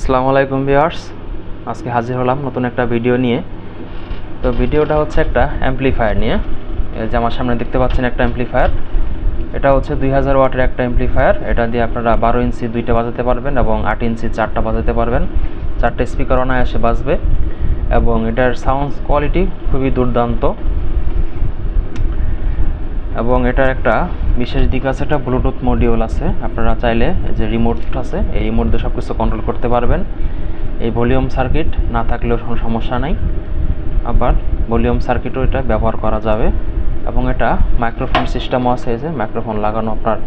আসসালামু আলাইকুম ভিউয়ার্স। আজকে হাজির হলাম নতুন একটা ভিডিও নিয়ে। তো ভিডিওটা হচ্ছে একটা অ্যাম্পলিফায়ার নিয়ে। যে আমার সামনে দেখতে পাচ্ছেন একটা অ্যাম্পলিফায়ার এটা হচ্ছে দুই হাজার ওয়াটের একটা অ্যাম্পলিফায়ার এটা দিয়ে আপনারা বারো ইঞ্চি দুইটা বাজাতে পারবেন এবং আট ইঞ্চি চারটা বাজাতে পারবেন। চারটে স্পিকার অনায়াসে বাজবে। এবং এটার সাউন্ড কোয়ালিটি খুবই দুর্দান্ত। এবং এটার একটা বিশেষ দিক আছে একটা ব্লুটুথ মডিউল আছে। আপনারা চাইলে যে রিমোট আছে এই রিমোট দিয়ে সব কিছু কন্ট্রোল করতে পারবেন। এই ভলিউম সার্কিট না থাকলেও কোনো সমস্যা নাই। আবার ভলিউম সার্কিটও এটা ব্যবহার করা যাবে। এবং এটা মাইক্রোফোন সিস্টেমও আছে যে মাইক্রোফোন লাগানো আপনার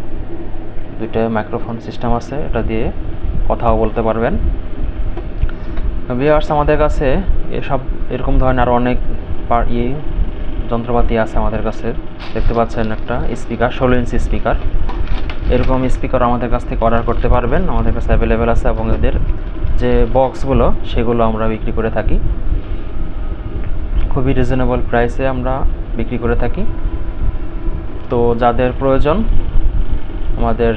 দুইটা মাইক্রোফোন সিস্টেম আছে, এটা দিয়ে কথাও বলতে পারবেন। ভিউয়ার্স আমাদের কাছে এসব এরকম ধরনের আরও অনেক ইয়ে যন্ত্রপাতি আছে আমাদের কাছে। দেখতে পাচ্ছেন একটা স্পিকার, ষোলো ইঞ্চি স্পিকার। এরকম স্পিকার আমাদের কাছ থেকে অর্ডার করতে পারবেন। আমাদের কাছে অ্যাভেলেবেল আছে এবং এদের যে বক্সগুলো, সেগুলো আমরা বিক্রি করে থাকি। খুবই রিজনেবল প্রাইসে আমরা বিক্রি করে থাকি। তো যাদের প্রয়োজন, আমাদের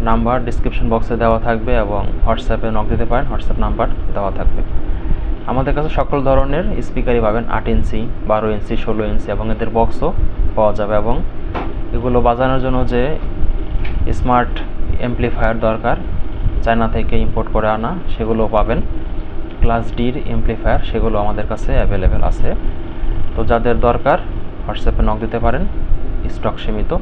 নাম্বার ডিসক্রিপশন বক্সে দেওয়া থাকবে এবং হোয়াটসঅ্যাপে নক দিতে পারেন। হোয়াটসঅ্যাপ নাম্বার দেওয়া থাকবে। আমাদের কাছে সকল ধরনের স্পিকারই পাবেন আট ইঞ্চি, বারো ইঞ্চি, ষোলো ইঞ্চি এবং এদের বক্সও পাওয়া যাবে এবং এগুলো বাজানোর জন্য যে স্মার্ট অ্যাম্পলিফায়ার দরকার, চায়না থেকে ইম্পোর্ট করে আনা সেগুলো পাবেন। ক্লাস ডির অ্যাম্পলিফায়ার সেগুলো আমাদের কাছে অ্যাভেলেবেল আছে। তো যাদের দরকার হোয়াটসঅ্যাপে নক দিতে পারেন স্টক সীমিত।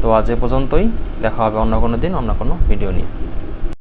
তো আজ এ পর্যন্তই, দেখা হবে অন্য কোনো দিন, অন্য কোনো ভিডিও নিয়ে।